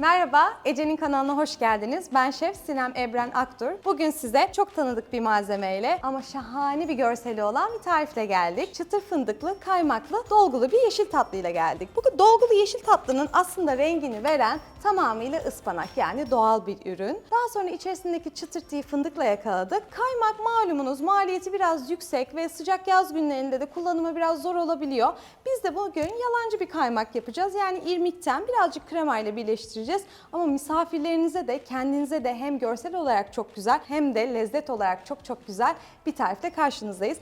Merhaba, Ece'nin kanalına hoş geldiniz. Ben Şef Sinem Ebren Aktur. Bugün size çok tanıdık bir malzemeyle ama şahane bir görseli olan bir tarifle geldik. Çıtır fındıklı, kaymaklı, dolgulu bir yeşil tatlıyla geldik. Bu dolgulu yeşil tatlının aslında rengini veren tamamıyla ıspanak yani doğal bir ürün. Daha sonra içerisindeki çıtırtıyı fındıkla yakaladık. Kaymak malumunuz maliyeti biraz yüksek ve sıcak yaz günlerinde de kullanımı biraz zor olabiliyor. Biz de bugün yalancı bir kaymak yapacağız. Yani irmikten birazcık kremayla birleştireceğiz. Ama misafirlerinize de kendinize de hem görsel olarak çok güzel hem de lezzet olarak çok çok güzel bir tarifle karşınızdayız.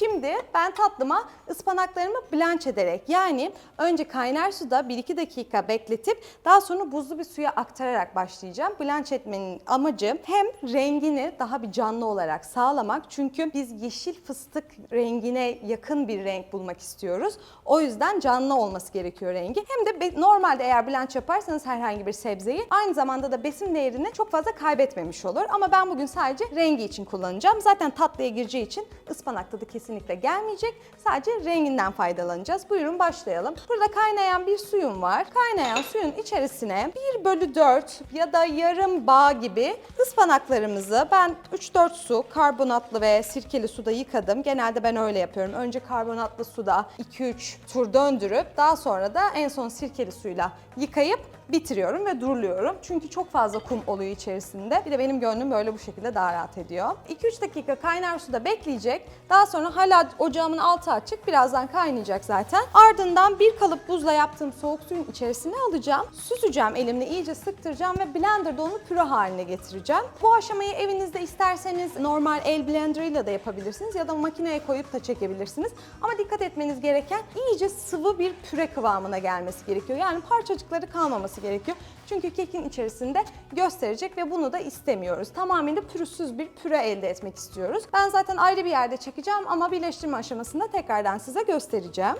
Şimdi ben tatlıma ıspanaklarımı blanch ederek yani önce kaynar suda 1-2 dakika bekletip daha sonra buzlu bir suya aktararak başlayacağım. Blanch etmenin amacı hem rengini daha bir canlı olarak sağlamak çünkü biz yeşil fıstık rengine yakın bir renk bulmak istiyoruz. O yüzden canlı olması gerekiyor rengi. Hem de normalde eğer blanch yaparsanız herhangi bir sebzeyi aynı zamanda da besin değerini çok fazla kaybetmemiş olur. Ama ben bugün sadece rengi için kullanacağım. Zaten tatlıya gireceği için ıspanak tadı kesinlikle gelmeyecek. Sadece renginden faydalanacağız. Buyurun başlayalım. Burada kaynayan bir suyum var. Kaynayan suyun içerisine 1 bölü 4 ya da yarım bağ gibi ıspanaklarımızı ben 3-4 su karbonatlı ve sirkeli suda yıkadım. Genelde ben öyle yapıyorum. Önce karbonatlı suda 2-3 tur döndürüp daha sonra da en son sirkeli suyla yıkayıp bitiriyorum ve duruluyorum. Çünkü çok fazla kum oluyor içerisinde. Bir de benim gönlüm böyle bu şekilde daha rahat ediyor. 2-3 dakika kaynar suda bekleyecek. Daha sonra hala ocağımın altı açık. Birazdan kaynayacak zaten. Ardından bir kalıp buzla yaptığım soğuk suyun içerisine alacağım. Süzeceğim elimle iyice sıktıracağım ve blenderda onu püre haline getireceğim. Bu aşamayı evinizde isterseniz normal el blenderıyla da yapabilirsiniz ya da makineye koyup da çekebilirsiniz. Ama dikkat etmeniz gereken iyice sıvı bir püre kıvamına gelmesi gerekiyor. Yani parçacıkları kalmaması gerekiyor. Çünkü kekin içerisinde gösterecek ve bunu da istemiyoruz. Tamamıyla pürüzsüz bir püre elde etmek istiyoruz. Ben zaten ayrı bir yerde çekeceğim ama birleştirme aşamasında tekrardan size göstereceğim.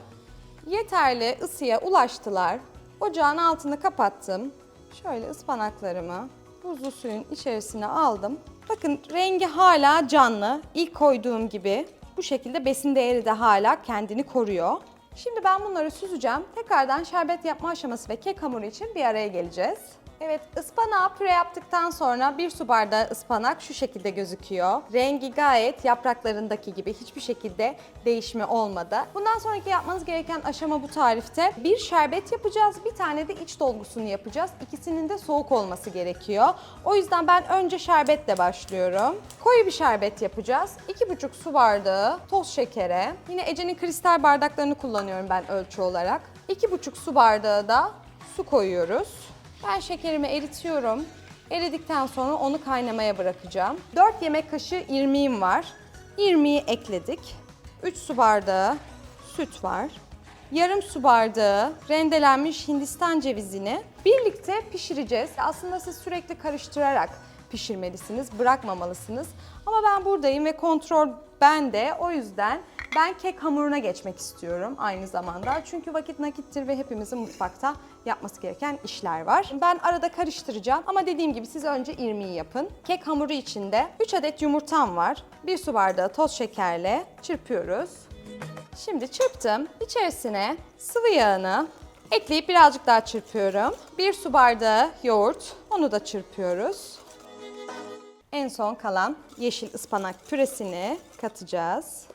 Yeterli ısıya ulaştılar. Ocağın altını kapattım. Şöyle ıspanaklarımı buzlu suyun içerisine aldım. Bakın rengi hala canlı. İlk koyduğum gibi bu şekilde besin değeri de hala kendini koruyor. Şimdi ben bunları süzeceğim. Tekrardan şerbet yapma aşaması ve kek hamuru için bir araya geleceğiz. Evet, ıspanağı püre yaptıktan sonra bir su bardağı ıspanak şu şekilde gözüküyor. Rengi gayet yapraklarındaki gibi hiçbir şekilde değişme olmadı. Bundan sonraki yapmanız gereken aşama bu tarifte. Bir şerbet yapacağız, bir tane de iç dolgusunu yapacağız. İkisinin de soğuk olması gerekiyor. O yüzden ben önce şerbetle başlıyorum. Koyu bir şerbet yapacağız. 2,5 su bardağı toz şekere. Yine Ece'nin kristal bardaklarını kullanıyorum ben ölçü olarak. 2,5 su bardağı da su koyuyoruz. Ben şekerimi eritiyorum. Eridikten sonra onu kaynamaya bırakacağım. 4 yemek kaşığı irmiğim var. İrmiği ekledik. 3 su bardağı süt var. Yarım su bardağı rendelenmiş hindistan cevizini birlikte pişireceğiz. Aslında siz sürekli karıştırarak pişirmelisiniz, bırakmamalısınız. Ama ben buradayım ve kontrol bende. O yüzden ben kek hamuruna geçmek istiyorum aynı zamanda. Çünkü vakit nakittir ve hepimizin mutfakta yapması gereken işler var. Ben arada karıştıracağım ama dediğim gibi siz önce irmiği yapın. Kek hamuru içinde 3 adet yumurtam var. 1 su bardağı toz şekerle çırpıyoruz. Şimdi çırptım. İçerisine sıvı yağını ekleyip birazcık daha çırpıyorum. 1 su bardağı yoğurt, onu da çırpıyoruz. En son kalan yeşil ıspanak püresini katacağız.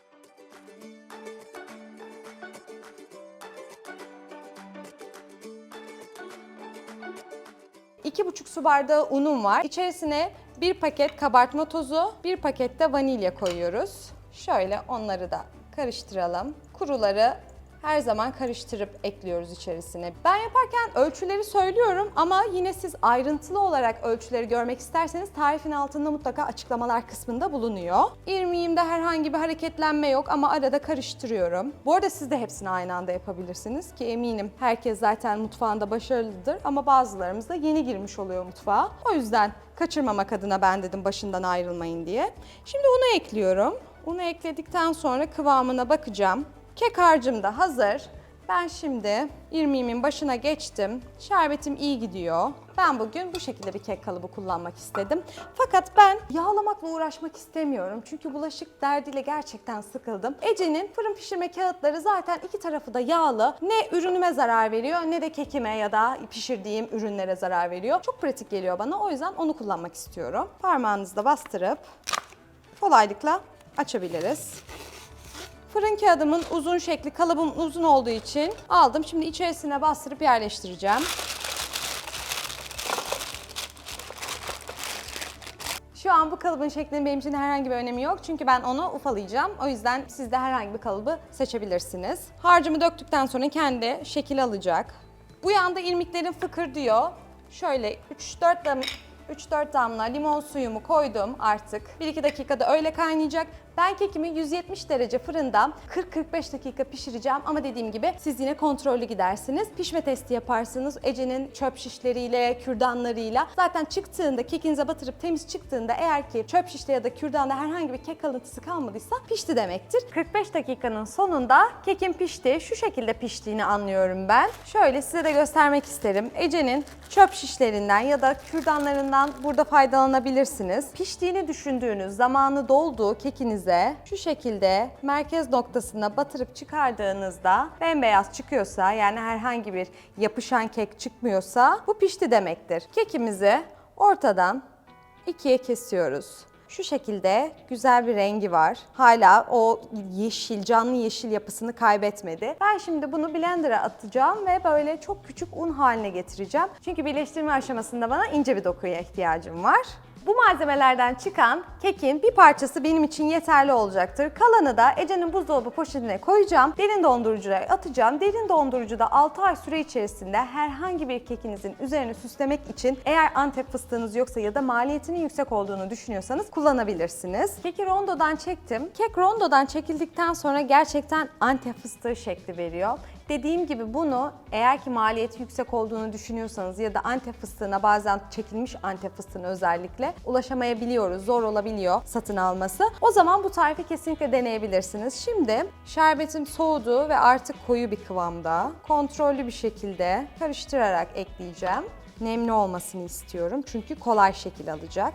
2,5 su bardağı unum var. İçerisine bir paket kabartma tozu, bir paket de vanilya koyuyoruz. Şöyle onları da karıştıralım. Kuruları her zaman karıştırıp ekliyoruz içerisine. Ben yaparken ölçüleri söylüyorum ama yine siz ayrıntılı olarak ölçüleri görmek isterseniz tarifin altında mutlaka açıklamalar kısmında bulunuyor. İrmiğimde herhangi bir hareketlenme yok ama arada karıştırıyorum. Bu arada siz de hepsini aynı anda yapabilirsiniz ki eminim herkes zaten mutfağında başarılıdır ama bazılarımız da yeni girmiş oluyor mutfağa. O yüzden kaçırmamak adına ben dedim başından ayrılmayın diye. Şimdi unu ekliyorum. Unu ekledikten sonra kıvamına bakacağım. Kek harcım da hazır. Ben şimdi irmiğimin başına geçtim. Şerbetim iyi gidiyor. Ben bugün bu şekilde bir kek kalıbı kullanmak istedim. Fakat ben yağlamakla uğraşmak istemiyorum. Çünkü bulaşık derdiyle gerçekten sıkıldım. Ece'nin fırın pişirme kağıtları zaten iki tarafı da yağlı. Ne ürünüme zarar veriyor ne de kekime ya da pişirdiğim ürünlere zarar veriyor. Çok pratik geliyor bana. O yüzden onu kullanmak istiyorum. Parmağınızla bastırıp kolaylıkla açabiliriz. Fırın kağıdımın uzun şekli, kalıbım uzun olduğu için aldım. Şimdi içerisine bastırıp yerleştireceğim. Şu an bu kalıbın şeklinin benim için herhangi bir önemi yok. Çünkü ben onu ufalayacağım. O yüzden siz de herhangi bir kalıbı seçebilirsiniz. Harcımı döktükten sonra kendi şekil alacak. Bu yanda irmiklerin fıkır diyor. Şöyle 3-4 dam 3-4 damla limon suyumu koydum artık. 1-2 dakikada öyle kaynayacak. Ben kekimi 170 derece fırında 40-45 dakika pişireceğim ama dediğim gibi siz yine kontrollü gidersiniz. Pişme testi yaparsınız. Ece'nin çöp şişleriyle, kürdanlarıyla. Zaten çıktığında, kekinize batırıp temiz çıktığında eğer ki çöp şişte ya da kürdanda herhangi bir kek kalıntısı kalmadıysa pişti demektir. 45 dakikanın sonunda kekim pişti. Şu şekilde piştiğini anlıyorum ben. Şöyle size de göstermek isterim. Ece'nin çöp şişlerinden ya da kürdanlarından burada faydalanabilirsiniz. Piştiğini düşündüğünüz, zamanı dolduğu kekinize şu şekilde merkez noktasına batırıp çıkardığınızda bembeyaz çıkıyorsa yani herhangi bir yapışan kek çıkmıyorsa bu pişti demektir. Kekimizi ortadan ikiye kesiyoruz. Şu şekilde güzel bir rengi var. Hala o yeşil, canlı yeşil yapısını kaybetmedi. Ben şimdi bunu blender'a atacağım ve böyle çok küçük un haline getireceğim. Çünkü birleştirme aşamasında bana ince bir dokuya ihtiyacım var. Bu malzemelerden çıkan kekin bir parçası benim için yeterli olacaktır. Kalanı da Ece'nin buzdolabı poşetine koyacağım. Derin dondurucuya atacağım. Derin dondurucuda 6 ay süre içerisinde herhangi bir kekinizin üzerine süslemek için eğer antep fıstığınız yoksa ya da maliyetinin yüksek olduğunu düşünüyorsanız kullanabilirsiniz. Keki rondodan çektim. Kek rondodan çekildikten sonra gerçekten antep fıstığı şekli veriyor. Dediğim gibi bunu eğer ki maliyeti yüksek olduğunu düşünüyorsanız ya da antep fıstığına bazen çekilmiş antep fıstığına özellikle ulaşamayabiliyoruz. Zor olabiliyor satın alması. O zaman bu tarifi kesinlikle deneyebilirsiniz. Şimdi şerbetim soğudu ve artık koyu bir kıvamda. Kontrollü bir şekilde karıştırarak ekleyeceğim. Nemli olmasını istiyorum çünkü kolay şekil alacak.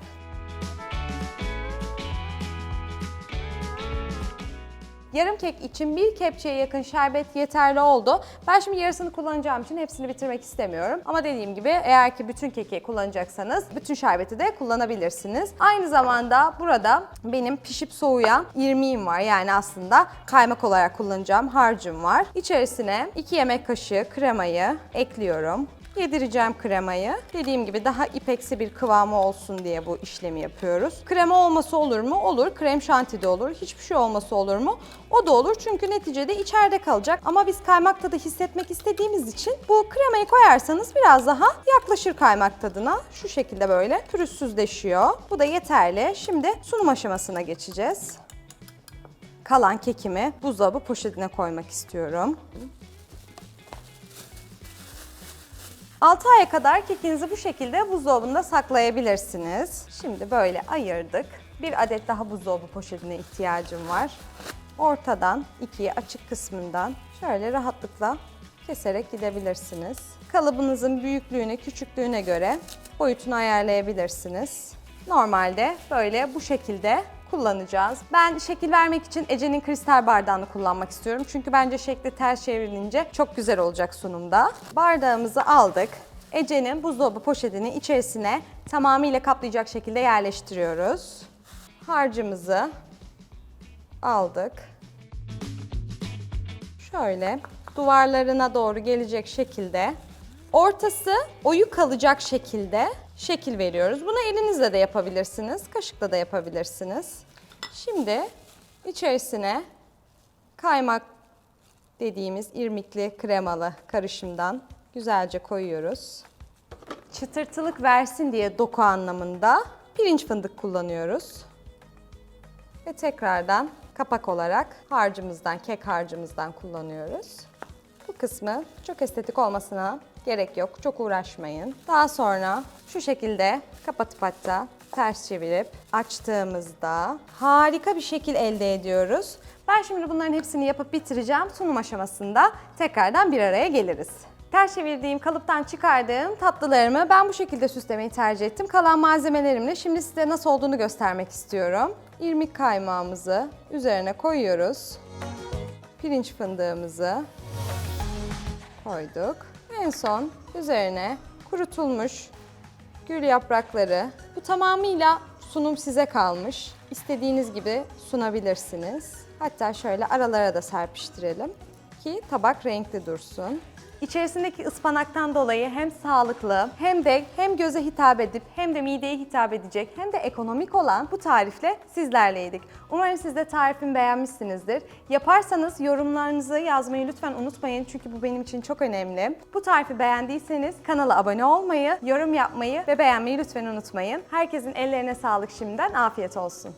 Yarım kek için bir kepçeye yakın şerbet yeterli oldu. Ben şimdi yarısını kullanacağım için hepsini bitirmek istemiyorum. Ama dediğim gibi eğer ki bütün keki kullanacaksanız bütün şerbeti de kullanabilirsiniz. Aynı zamanda burada benim pişip soğuyan irmiğim var. Yani aslında kaymak olarak kullanacağım harcım var. İçerisine 2 yemek kaşığı kremayı ekliyorum. Yedireceğim kremayı. Dediğim gibi daha ipeksi bir kıvamı olsun diye bu işlemi yapıyoruz. Krema olması olur mu? Olur. Krem şanti de olur. Hiçbir şey olması olur mu? O da olur çünkü neticede içeride kalacak. Ama biz kaymak tadı hissetmek istediğimiz için bu kremayı koyarsanız biraz daha yaklaşır kaymak tadına. Şu şekilde böyle pürüzsüzleşiyor. Bu da yeterli. Şimdi sunum aşamasına geçeceğiz. Kalan kekimi buzdolabı poşetine koymak istiyorum. 6 aya kadar kekinizi bu şekilde buzdolabında saklayabilirsiniz. Şimdi böyle ayırdık. Bir adet daha buzdolabı poşetine ihtiyacım var. Ortadan ikiye açık kısmından şöyle rahatlıkla keserek gidebilirsiniz. Kalıbınızın büyüklüğüne, küçüklüğüne göre boyutunu ayarlayabilirsiniz. Normalde böyle bu şekilde kullanacağız. Ben şekil vermek için Ece'nin kristal bardağını kullanmak istiyorum. Çünkü bence şekli ters çevrilince çok güzel olacak sunumda. Bardağımızı aldık. Ece'nin buzdolabı poşetini içerisine tamamıyla kaplayacak şekilde yerleştiriyoruz. Harcımızı aldık. Şöyle duvarlarına doğru gelecek şekilde ortası oyuk kalacak şekilde şekil veriyoruz. Bunu elinizle de yapabilirsiniz, kaşıkla da yapabilirsiniz. Şimdi içerisine kaymak dediğimiz irmikli kremalı karışımdan güzelce koyuyoruz. Çıtırtılık versin diye doku anlamında pirinç fındık kullanıyoruz. Ve tekrardan kapak olarak harcımızdan, kek harcımızdan kullanıyoruz. Kısmı çok estetik olmasına gerek yok. Çok uğraşmayın. Daha sonra şu şekilde kapatıp hatta ters çevirip açtığımızda harika bir şekil elde ediyoruz. Ben şimdi bunların hepsini yapıp bitireceğim. Sunum aşamasında tekrardan bir araya geliriz. Ters çevirdiğim, kalıptan çıkardığım tatlılarımı ben bu şekilde süslemeyi tercih ettim. Kalan malzemelerimle şimdi size nasıl olduğunu göstermek istiyorum. İrmik kaymağımızı üzerine koyuyoruz. Pirinç fındığımızı koyduk. En son üzerine kurutulmuş gül yaprakları. Bu tamamıyla sunum size kalmış. İstediğiniz gibi sunabilirsiniz. Hatta şöyle aralara da serpiştirelim ki tabak renkli dursun. İçerisindeki ıspanaktan dolayı hem sağlıklı hem de hem göze hitap edip hem de mideye hitap edecek hem de ekonomik olan bu tarifle sizlerleydik. Umarım siz de tarifimi beğenmişsinizdir. Yaparsanız yorumlarınızı yazmayı lütfen unutmayın çünkü bu benim için çok önemli. Bu tarifi beğendiyseniz kanala abone olmayı, yorum yapmayı ve beğenmeyi lütfen unutmayın. Herkesin ellerine sağlık şimdiden. Afiyet olsun.